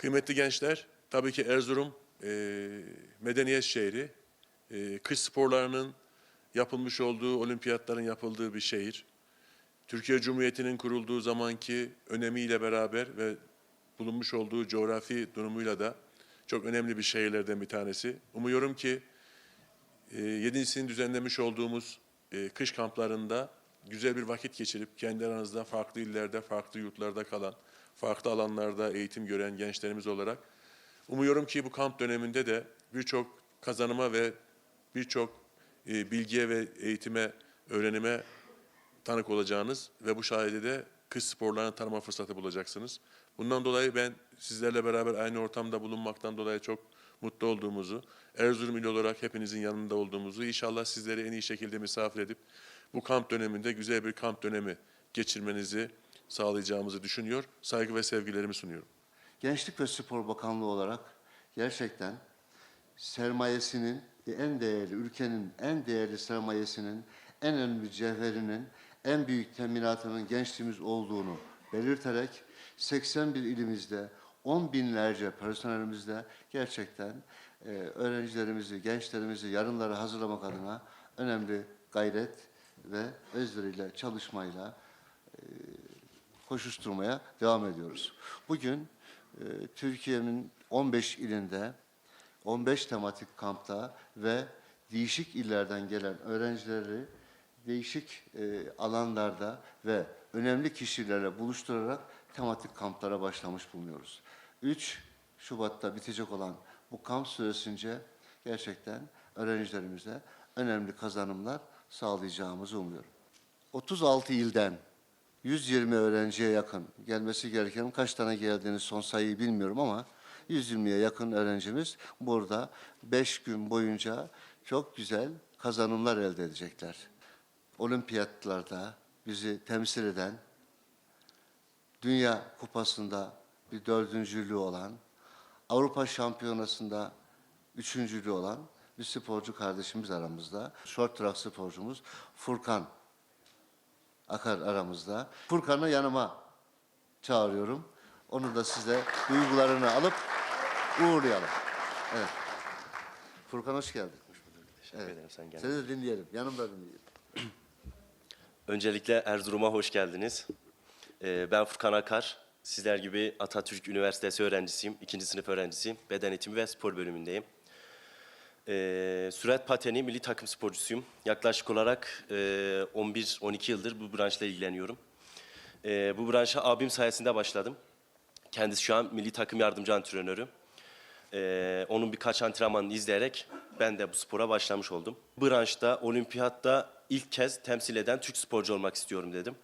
Kıymetli gençler, tabii ki Erzurum e, medeniyet şehri. E, kış sporlarının yapılmış olduğu, olimpiyatların yapıldığı bir şehir. Türkiye Cumhuriyeti'nin kurulduğu zamanki önemiyle beraber ve bulunmuş olduğu coğrafi durumuyla da çok önemli bir şehirlerden bir tanesi. Umuyorum ki e, yedincisini düzenlemiş olduğumuz e, kış kamplarında güzel bir vakit geçirip kendi aranızda farklı illerde, farklı yurtlarda kalan, farklı alanlarda eğitim gören gençlerimiz olarak umuyorum ki bu kamp döneminde de birçok kazanıma ve birçok e, bilgiye ve eğitime, öğrenime tanık olacağınız ve bu sayede de kış sporlarını tanıma fırsatı bulacaksınız. Bundan dolayı ben sizlerle beraber aynı ortamda bulunmaktan dolayı çok mutlu olduğumuzu, Erzurum ili olarak hepinizin yanında olduğumuzu, inşallah sizleri en iyi şekilde misafir edip bu kamp döneminde güzel bir kamp dönemi geçirmenizi sağlayacağımızı düşünüyor. Saygı ve sevgilerimi sunuyorum. Gençlik ve Spor Bakanlığı olarak gerçekten sermayesinin en değerli, ülkenin en değerli sermayesinin, en önemli cevherinin, en büyük teminatının gençliğimiz olduğunu belirterek 81 ilimizde, 10 binlerce personelimizle gerçekten e, öğrencilerimizi, gençlerimizi yarınlara hazırlamak adına önemli gayret ve özveriyle, çalışmayla koşuşturmaya devam ediyoruz. Bugün e, Türkiye'nin 15 ilinde 15 tematik kampta ve değişik illerden gelen öğrencileri değişik e, alanlarda ve önemli kişilerle buluşturarak tematik kamplara başlamış bulunuyoruz. 3 Şubat'ta bitecek olan bu kamp süresince gerçekten öğrencilerimize önemli kazanımlar sağlayacağımızı umuyorum. 36 ilden 120 öğrenciye yakın gelmesi gereken kaç tane geldiğini son sayıyı bilmiyorum ama 120'ye yakın öğrencimiz burada 5 gün boyunca çok güzel kazanımlar elde edecekler. Olimpiyatlarda bizi temsil eden, Dünya Kupası'nda bir dördüncülüğü olan, Avrupa Şampiyonası'nda üçüncülüğü olan bir sporcu kardeşimiz aramızda. Short track sporcumuz Furkan Akar aramızda. Furkan'ı yanıma çağırıyorum. Onu da size duygularını alıp uğurlayalım. Evet. Furkan hoş geldin. Teşekkür Evet. ederim sen geldin. Seni de dinleyelim. Yanımda dinleyelim. Öncelikle Erzurum'a hoş geldiniz. Ee, ben Furkan Akar. Sizler gibi Atatürk Üniversitesi öğrencisiyim. ikinci sınıf öğrencisiyim. Beden eğitimi ve spor bölümündeyim. Ee, sürat pateni milli takım sporcusuyum. Yaklaşık olarak e, 11-12 yıldır bu branşla ilgileniyorum. Ee, bu branşa abim sayesinde başladım. Kendisi şu an milli takım yardımcı antrenörü. Ee, onun birkaç antrenmanını izleyerek ben de bu spora başlamış oldum. Branşta, olimpiyatta ilk kez temsil eden Türk sporcu olmak istiyorum dedim.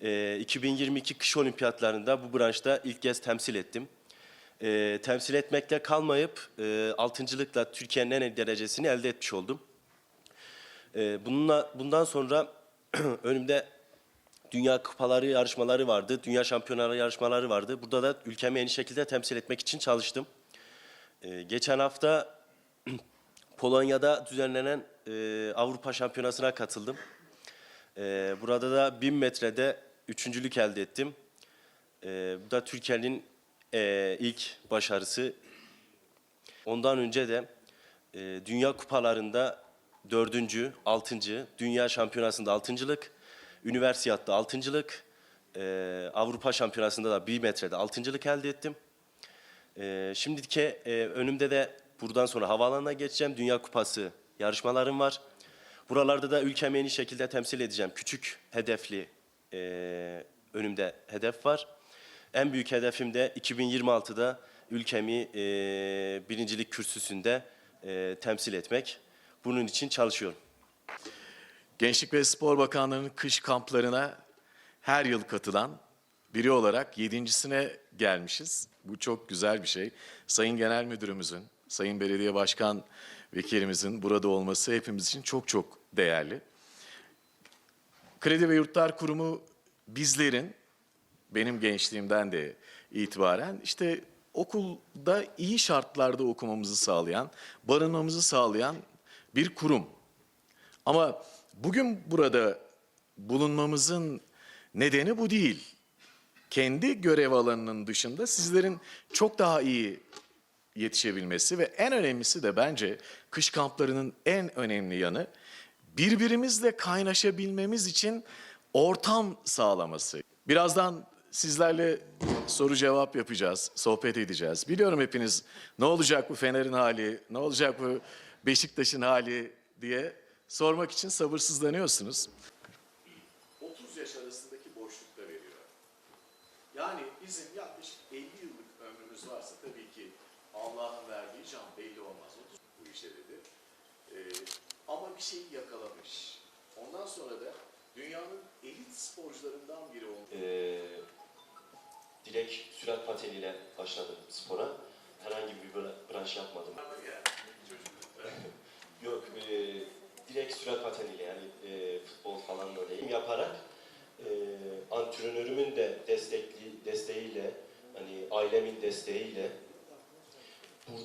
Ee, 2022 kış olimpiyatlarında bu branşta ilk kez temsil ettim. Ee, temsil etmekle kalmayıp e, altıncılıkla Türkiye'nin en iyi derecesini elde etmiş oldum. Ee, bununla, bundan sonra önümde dünya kupaları yarışmaları vardı, dünya şampiyonaları yarışmaları vardı. Burada da ülkemi en iyi şekilde temsil etmek için çalıştım. Ee, geçen hafta Polonya'da düzenlenen e, Avrupa Şampiyonası'na katıldım. Ee, burada da 1000 metrede üçüncülük elde ettim. Ee, bu da Türkiye'nin e, ilk başarısı. Ondan önce de e, Dünya Kupalarında dördüncü, altıncı, Dünya Şampiyonası'nda altıncılık, Üniversiyatta altıncılık, e, Avrupa Şampiyonası'nda da 1 metrede altıncılık elde ettim. Ee, şimdiki e, önümde de buradan sonra havaalanına geçeceğim. Dünya Kupası yarışmalarım var. Buralarda da ülkemi en iyi şekilde temsil edeceğim. Küçük hedefli e, önümde hedef var. En büyük hedefim de 2026'da ülkemi e, birincilik kürsüsünde e, temsil etmek. Bunun için çalışıyorum. Gençlik ve Spor Bakanlığı'nın kış kamplarına her yıl katılan biri olarak yedincisine gelmişiz. Bu çok güzel bir şey. Sayın Genel Müdürümüzün, Sayın Belediye Başkan Vekilimizin burada olması hepimiz için çok çok değerli. Kredi ve Yurtlar Kurumu bizlerin, benim gençliğimden de itibaren işte okulda iyi şartlarda okumamızı sağlayan, barınmamızı sağlayan bir kurum. Ama bugün burada bulunmamızın nedeni bu değil. kendi görev alanının dışında sizlerin çok daha iyi yetişebilmesi ve en önemlisi de bence kış kamplarının en önemli yanı birbirimizle kaynaşabilmemiz için ortam sağlaması. Birazdan sizlerle soru cevap yapacağız, sohbet edeceğiz. Biliyorum hepiniz ne olacak bu Fener'in hali, ne olacak bu Beşiktaş'ın hali diye sormak için sabırsızlanıyorsunuz. 30 yaş arasındaki boşlukta veriyor. Yani bizim yaklaşık 50 yıllık ömrümüz varsa tabii ki Allah'ın verdiği can belli olmaz. 30 bu işe dedi. Ee, ama bir şeyi yakalamış. Ondan sonra da dünyanın elit sporcularından biri olmuş. Ee, direkt sürat pateniyle başladım spora. Herhangi bir bra- branş yapmadım. Yok, e, direkt sürat pateniyle yani e, futbol falan böyle yaparak e, antrenörümün de destekli desteğiyle hani ailemin desteğiyle